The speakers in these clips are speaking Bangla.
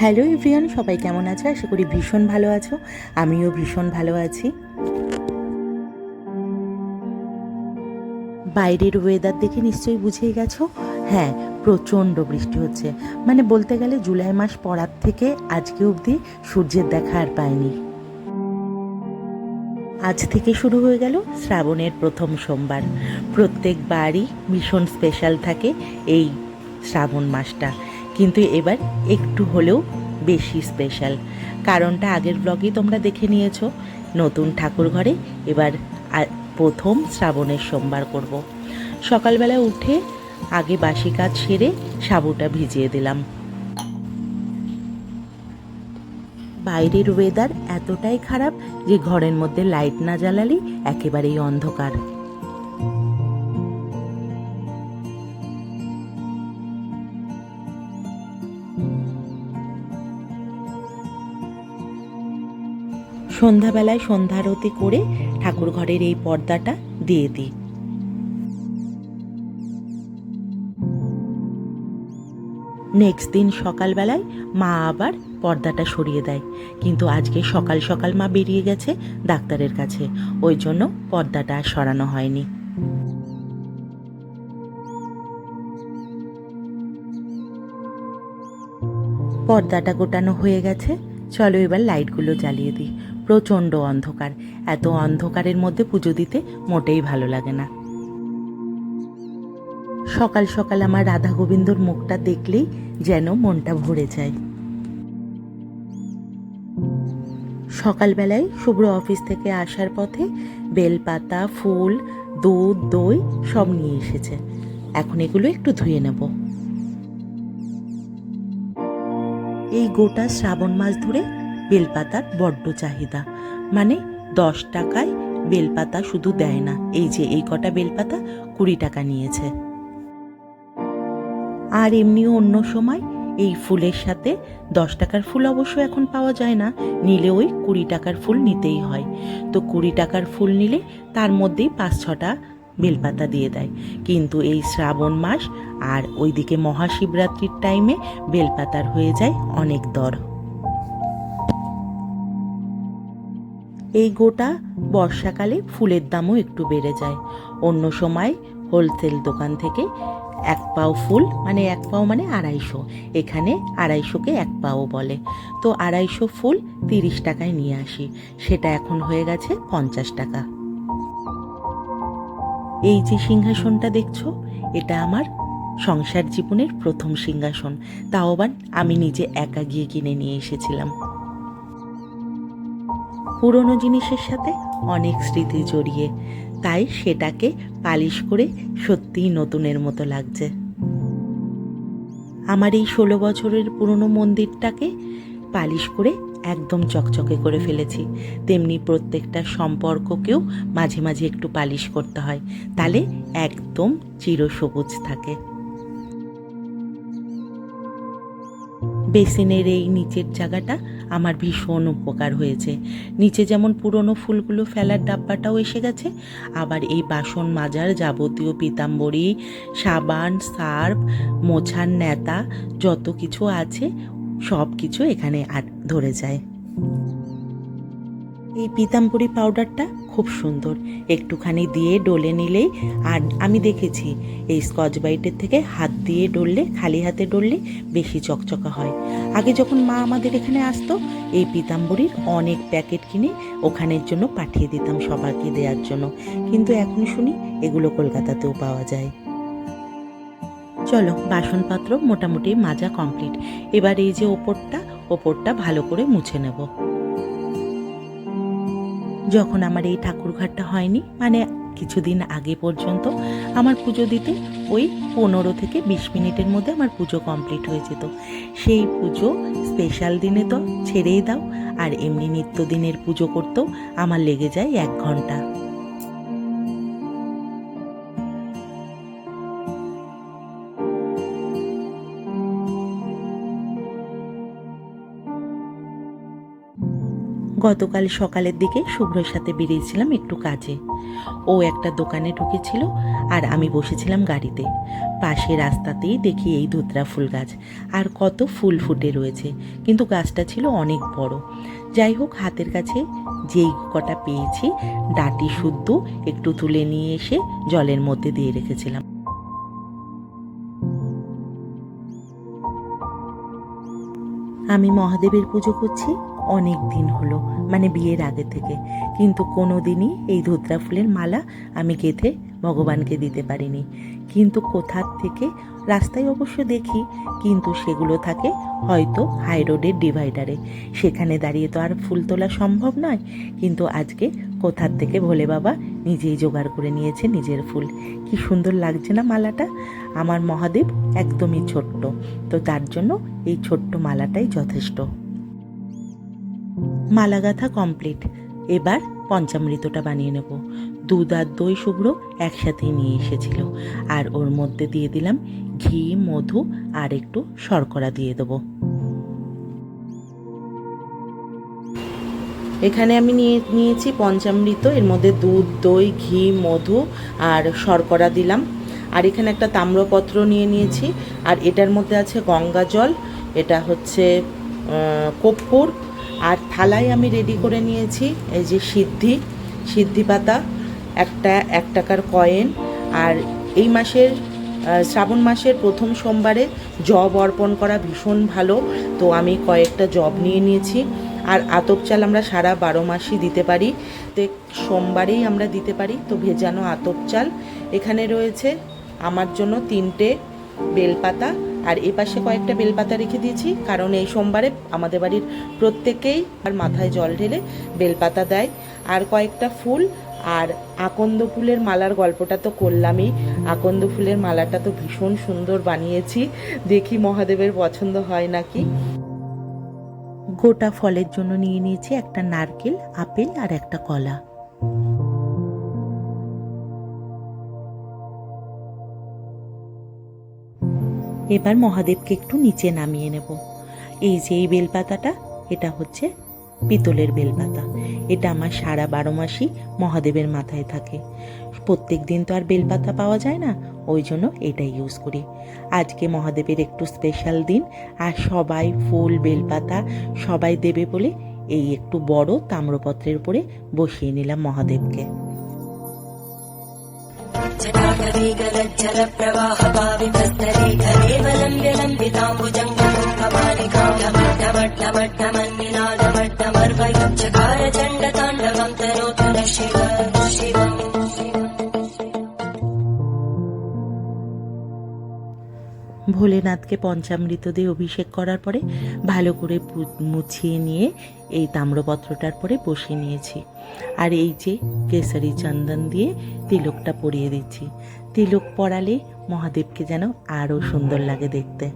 হ্যালো এভরিয়ান সবাই কেমন আছো? আশা করি ভীষণ ভালো আছো। আমিও ভীষণ ভালো আছি। বাইরের ওয়েদার দেখে নিশ্চয়ই বুঝেই গেছো? হ্যাঁ প্রচণ্ড বৃষ্টি হচ্ছে। মানে বলতে গেলে জুলাই মাস পড়ার থেকে আজকে অবধি সূর্যের দেখা আর পায়নি আজ থেকে শুরু হয়ে গেল শ্রাবণের প্রথম সোমবার। প্রত্যেকবারই ভীষণ স্পেশাল থাকে এই শ্রাবণ মাসটা। কিন্তু এবার একটু হলেও বেশি স্পেশাল কারণটা আগের ব্লগেই তোমরা দেখে নিয়েছো। নতুন ঠাকুর ঘরে এবার প্রথম শ্রাবণের সোমবার করব। সকালবেলা উঠে আগে বাসি কাজ সেরে সাবুটা ভিজিয়ে দিলাম। বাইরের ওয়েদার এতটাই খারাপ যে ঘরের মধ্যে লাইট না জ্বালালেই একেবারেই অন্ধকার। সন্ধ্যাবেলায় সন্ধ্যারতি করে ঠাকুর ঘরের এই পর্দাটা দিয়ে দিই। নেক্সট দিন সকালবেলায় মা আবার পর্দাটা সরিয়ে দেয়। কিন্তু আজকে সকাল সকাল মা বেরিয়ে গেছে ডাক্তারের কাছে। ওই জন্য পর্দাটা আর সরানো হয়নি। পর্দাটা গোটানো হয়ে গেছে। চলো এবার লাইটগুলো জ্বালিয়ে দিই। প্রচণ্ড অন্ধকার। এত অন্ধকারের মধ্যে পুজো দিতে মোটেই ভালো লাগে না। সকাল সকাল আমার রাধা গোবিন্দর মুখটা দেখলেই যেন মনটা ভরে যায়। সকালবেলায় শুভ্র অফিস থেকে আসার পথে বেলপাতা, ফুল, দুধ, দই সব নিয়ে এসেছে। এখন এগুলো একটু ধুয়ে নেব। এই গোটা শ্রাবণ মাস ধরে বেলপাতার বড্ড চাহিদা। মানে দশ টাকায় বেলপাতা শুধু দেয় না, এই যে এই কটা বেলপাতা কুড়ি টাকা নিয়েছে। আর এমনিও অন্য সময় এই ফুলের সাথে দশ টাকার ফুল অবশ্য এখন পাওয়া যায় না, নিলে ওই কুড়ি টাকার ফুল নিতেই হয়। তো কুড়ি টাকার ফুল নিলে তার মধ্যেই পাঁচ ছটা বেলপাতা দিয়ে দেয়। কিন্তু এই শ্রাবণ মাস আর ওইদিকে মহাশিবরাত্রির টাইমে বেলপাতার হয়ে যায় অনেক দর। এই গোটা বর্ষাকালে ফুলের দামও একটু বেড়ে যায়। অন্য সময় হোলসেল দোকান থেকে এক পাও ফুল মানে এক পাও মানে আড়াইশো, এখানে আড়াইশোকে এক পাও বলে। তো আড়াইশো ফুল তিরিশ টাকায় নিয়ে আসি, সেটা এখন হয়ে গেছে পঞ্চাশ টাকা। এই যে সিংহাসনটা দেখছ, এটা আমার সংসার জীবনের প্রথম সিংহাসন। তাও আবার আমি নিজে একা গিয়ে কিনে নিয়ে এসেছিলাম। পুরনো জিনিসের সাথে অনেক স্মৃতি জড়িয়ে, তাই সেটাকে পালিশ করে সত্যিই নতুনের মতো লাগছে। আমার এই ষোলো বছরের পুরনো মন্দিরটাকে পালিশ করে একদম চকচকে করে ফেলেছি। তেমনি প্রত্যেকটা সম্পর্ককেও মাঝে মাঝে একটু পালিশ করতে হয় তাহলে একদম চিরসবুজ থাকে। বেসিনের এই নিচের জায়গাটা আমার ভীষণ উপকার হয়েছে। নিচে যেমন পুরনো ফুলগুলো ফেলার ডাব্বাটাও এসে গেছে, আবার এই বাসন মাজার যাবতীয় পিতাম্বরী, সাবান, সার্ফ, মোছার নেতা, যত কিছু আছে সব কিছু এখানে ধরে যায়। এই পিতাম্বরী পাউডারটা খুব সুন্দর। একটুখানি দিয়ে ডলে নিলেই, আর আমি দেখেছি, এই স্কচ ব্রাইটের থেকে হাত দিয়ে ডললে, খালি হাতে ডললে বেশি চকচকা হয়। আগে যখন মা আমাদের এখানে আসতো, এই পিতাম্বরীর অনেক প্যাকেট কিনে ওখানের জন্য পাঠিয়ে দিতাম সবাইকে দেওয়ার জন্য। কিন্তু এখন শুনি এগুলো কলকাতাতেও পাওয়া যায়। চলো, বাসনপত্র মোটামুটি মাজা কমপ্লিট। এবার এই যে ওপরটা ওপরটা ভালো করে মুছে নেব। যখন আমার এই ঠাকুরঘরটা হয়নি মানে কিছুদিন আগে পর্যন্ত আমার পুজো দিতে ওই পনেরো থেকে বিশ মিনিটের মধ্যে আমার পুজো কমপ্লিট হয়ে যেত। সেই পুজো স্পেশাল দিনে তো ছেড়েই দাও, আর এমনি নিত্যদিনের পুজো করতেও আমার লেগে যায় এক ঘণ্টা। গতকাল সকালের দিকে শুভ্রর সাথে বেরিয়েছিলাম একটু কাজে। ও একটা দোকানে ঢুকেছিল আর আমি বসেছিলাম গাড়িতে। পাশে রাস্তাতেই দেখি এই ধুতরা ফুল গাছ। আর কত ফুল ফুটে রয়েছে। কিন্তু গাছটা ছিল অনেক বড়। যাই হোক, হাতের কাছে যেই কটা পেয়েছি, ডাটি শুদ্ধ একটু তুলে নিয়ে এসে জলের মধ্যে দিয়ে রেখেছিলাম। আমি মহাদেবের পুজো করছি। অনেক দিন হলো মানে বিয়ের আগে থেকে। কিন্তু কোনো দিনই এই ধুতরা ফুলের মালা আমি গেঁথে ভগবানকে দিতে পারিনি। কিন্তু কোথার থেকে? রাস্তায় অবশ্য দেখি, কিন্তু সেগুলো থাকে হয়তো হাই রোডের ডিভাইডারে সেখানে দাঁড়িয়ে তো আর ফুল তোলা সম্ভব নয়। কিন্তু আজকে কোথার থেকে? ভোলে বাবা নিজেই জোগাড় করে নিয়েছে নিজের ফুল। কি সুন্দর লাগছে না মালাটা? আমার মহাদেব একদমই ছোট্ট। তো তার জন্য এই ছোট্ট মালাটাই যথেষ্ট। মালা গাঁথা কমপ্লিট এবার পঞ্চামৃতটা বানিয়ে নেব। দুধ আর দই শুভ্র একসাথেই নিয়ে এসেছিল। আর ওর মধ্যে দিয়ে দিলাম ঘি মধু আর একটু শর্করা দিয়ে দেবো। এখানে আমি নিয়ে নিয়েছি পঞ্চামৃত এর মধ্যে দুধ দই ঘি মধু আর শর্করা দিলাম। আর এখানে একটা তাম্রপত্র নিয়ে নিয়েছি। আর এটার মধ্যে আছে গঙ্গা জল এটা হচ্ছে আহ, কর্পূর আর থালায় আমি রেডি করে নিয়েছি, এই যে সিদ্ধি সিদ্ধি পাতা, একটা, এক টাকার কয়েন আর এই মাসের শ্রাবণ মাসের প্রথম সোমবারে জব অর্পণ করা ভীষণ ভালো, তো আমি কয়েকটা জব নিয়ে নিয়েছি। আর আতপ চাল আমরা সারা বারো মাসই দিতে পারি প্রত্যেক সোমবারেই আমরা দিতে পারি, তো ভেজানো আতপ চাল। এখানে রয়েছে আমার জন্য তিনটে বেলপাতা আর এ পাশে কয়েকটা বেলপাতা রেখে দিয়েছি, কারণ এই সোমবারে আমাদের বাড়ির প্রত্যেকেই আর মাথায় জল ঢেলে বেলপাতা দেয়। আর কয়েকটা ফুল, আর আকন্দ ফুলের মালার গল্পটা তো করলামই। আকন্দ ফুলের মালাটা তো ভীষণ সুন্দর বানিয়েছি। দেখি মহাদেবের পছন্দ হয় নাকি। গোটা ফলের জন্য নিয়ে নিয়েছি একটা নারকেল, আপেল আর একটা কলা। এবার মহাদেবকে একটু নিচে নামিয়ে নেব। এই যে এই বেলপাতাটা, এটা হচ্ছে পিতলের বেলপাতা। এটা আমার সারা বারো মাসই মহাদেবের মাথায় থাকে। প্রত্যেক দিন তো আর বেলপাতা পাওয়া যায় না, ওই জন্য এটাই ইউজ করি। আজকে মহাদেবের একটু স্পেশাল দিন, আর সবাই ফুল, বেলপাতা সবাই দেবে বলে এই একটু বড় তাম্রপত্রের উপরে বসিয়ে নিলাম মহাদেবকে। गज्जलप्रवाहपावितस्तरे वलम्ब्य लम्बिताम्बुजङ्गमन्विनाट्टमर्वकार चण्डताण्डवं शिवम् ভোলেনাথকে পঞ্চামৃত দিয়ে অভিষেক করার পরে ভালো করে মুছিয়ে নিয়ে এই তাম্রপত্রটার পরে বসিয়ে নিয়েছি। আর এই যে কেসারি চন্দন দিয়ে তিলকটা পরিয়ে দিচ্ছি। তিলক পরালে মহাদেবকে যেন আরও সুন্দর লাগে দেখতে।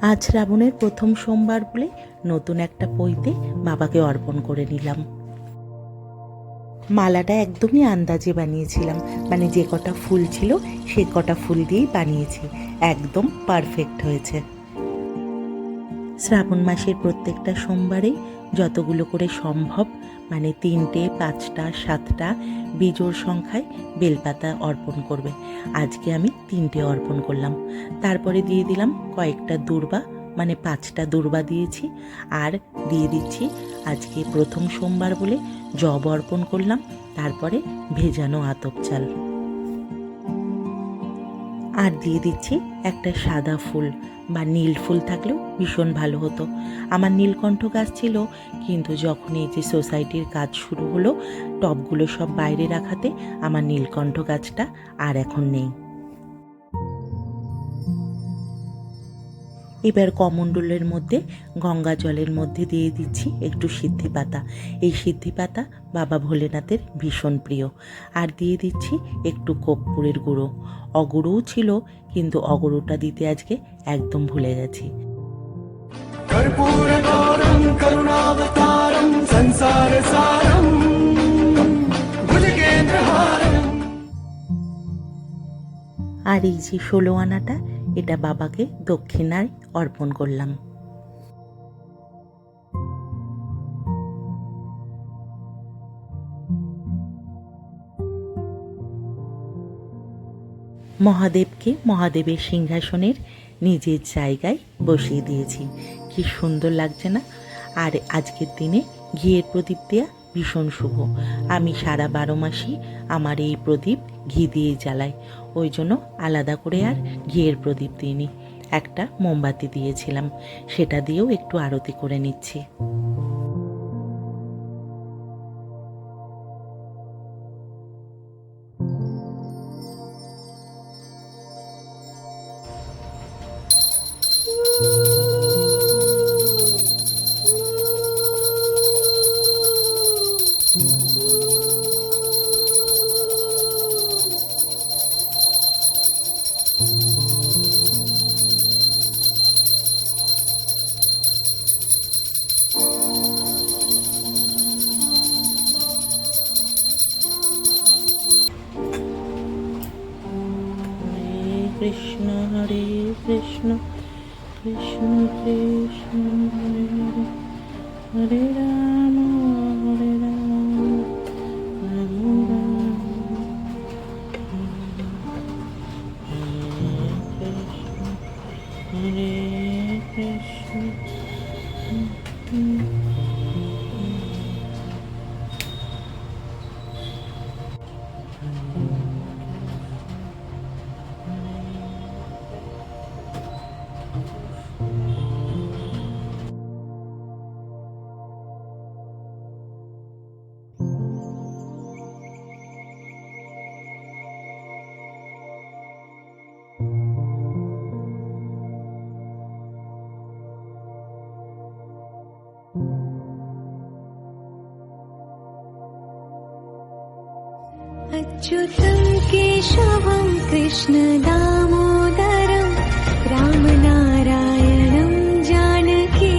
আজ শ্রাবণের প্রথম সোমবার বলে নতুন একটা পইতে বাবাকে অর্পণ করে নিলাম। মালাটা একদমই আন্দাজে বানিয়েছিলাম। মানে যে কটা ফুল ছিল, সে কটা ফুল দিয়েই বানিয়েছি। একদম পারফেক্ট হয়েছে। শ্রাবণ মাসের প্রত্যেকটা সোমবারে যতগুলো করে সম্ভব মানে তিনটে, পাঁচটা, সাতটা বিজোড় সংখ্যায় বেলপাতা অর্পণ করবে। আজকে আমি তিনটে অর্পণ করলাম। তারপরে দিয়ে দিলাম কয়েকটা দূর্বা মানে পাঁচটা দূর্বা দিয়েছি। আর দিয়ে দিচ্ছি আজকে প্রথম সোমবার বলে জব অর্পণ করলাম, তারপরে ভেজানো আতপ চাল। আর দিয়ে দিচ্ছি একটা সাদা ফুল বা নীল ফুল থাকলেও ভীষণ ভালো হতো। আমার নীলকণ্ঠ গাছ ছিল, কিন্তু যখন এই যে সোসাইটির কাজ শুরু হলো, টবগুলো সব বাইরে রাখাতে আমার নীলকণ্ঠ গাছটা আর এখন নেই। এবার কমণ্ডলের মধ্যে গঙ্গা জলের মধ্যে দিয়ে দিচ্ছি একটু সিদ্ধি পাতা। এই সিদ্ধি পাতা বাবা ভোলেনাথের ভীষণ প্রিয়। আর দিয়ে দিচ্ছি একটু কর্পূরের গুঁড়ো। অগুরুও ছিল কিন্তু অগুরুটা দিতে আজকে একদম ভুলে গেছি। আর এই যে ষোলো আনাটা এটা বাবাকে দক্ষিণায় অর্পণ করলাম। মহাদেবকে মহাদেবের সিংহাসনের নিজের জায়গায় বসিয়ে দিয়েছি। কি সুন্দর লাগছে না? আর আজকের দিনে ঘিয়ের প্রদীপ দেয়া ভীষণ শুভ। আমি সারা বারো মাসই আমার এই প্রদীপ ঘি দিয়ে জ্বালাই। ওই জন্য আলাদা করে আর ঘিয়ের প্রদীপ দিইনি। একটা মোমবাতি দিয়েছিলাম। সেটা দিয়েও একটু আরতি করে নিচ্ছি। अच्युतं केशवं कृष्णदामोदरं रामनारायणं जानकी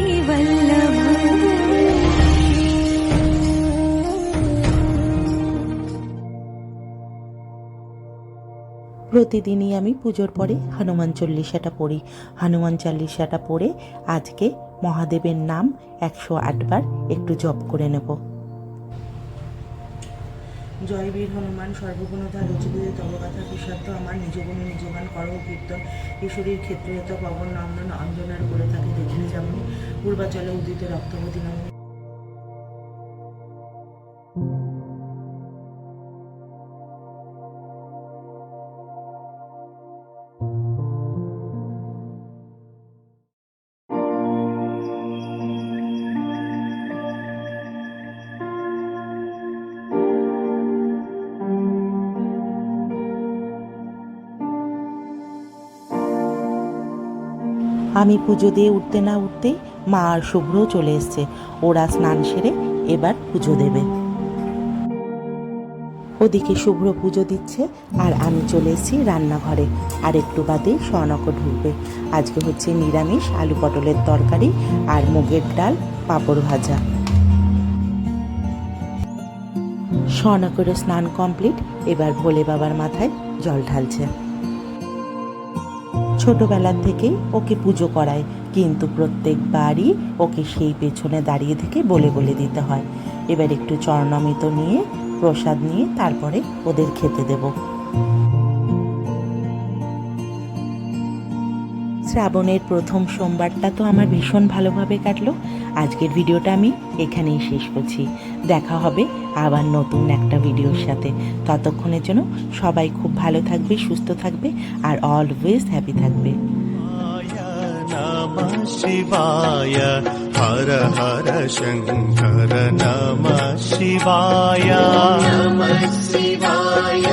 প্রতিদিনই আমি পুজোর পরে হনুমান চল্লিশাটা পড়ি হনুমান চল্লিশাটা পড়ে আজকে মহাদেবের নাম একশো আটবার একটু জপ করে নেব জয় বীর হনুমান সর্বগুণতা রচিত তবগাথা বিশ্বত্ব আমার নিজ গুণে নিজ গান করহ কীর্তন, ঈশ্বরীর ক্ষেত্রে তো পবন, নন্দন, অঞ্জনার করে থাকে, দেখিলে যেমন, পূর্বাচলে উদিত, রক্তবতী নাম। আমি পুজো দিয়ে উঠতে না উঠতেই মা আর শুভ্র চলে এসছে। ওরা স্নান সেরে এবার পুজো দেবে। ওদিকে শুভ্র পুজো দিচ্ছে আর আমি চলে এসেছি রান্নাঘরে। আর একটু বাদেই স্বর্ণক ঢুকবে। আজকে হচ্ছে নিরামিষ, আলু পটলের তরকারি আর মুগের ডাল, পাঁপড় ভাজা। স্বর্ণকেরও স্নান কমপ্লিট। এবার ভোলে বাবার মাথায় জল ঢালছে। ছোটবেলার থেকেই ওকে পুজো করায়। কিন্তু প্রত্যেকবারই ওকে সেই পেছনে দাঁড়িয়ে থেকে বলে বলে দিতে হয়। এবার একটু চরণামৃত নিয়ে, প্রসাদ নিয়ে তারপরে ওদের খেতে দেব। শ্রাবণের প্রথম সোমবারটা তো আমার ভীষণ ভালোভাবে কাটলো। আজকের ভিডিওটা আমি এখানেই শেষ করছি। দেখা হবে আবার নতুন একটা ভিডিওর সাথে ততক্ষণের জন্য সবাই খুব ভালো থাকবে সুস্থ থাকবে আর অলওয়েজ হ্যাপি থাকবে नमः शिवाय हर हर शङ्कर नमः शिवाय नमः शिवाय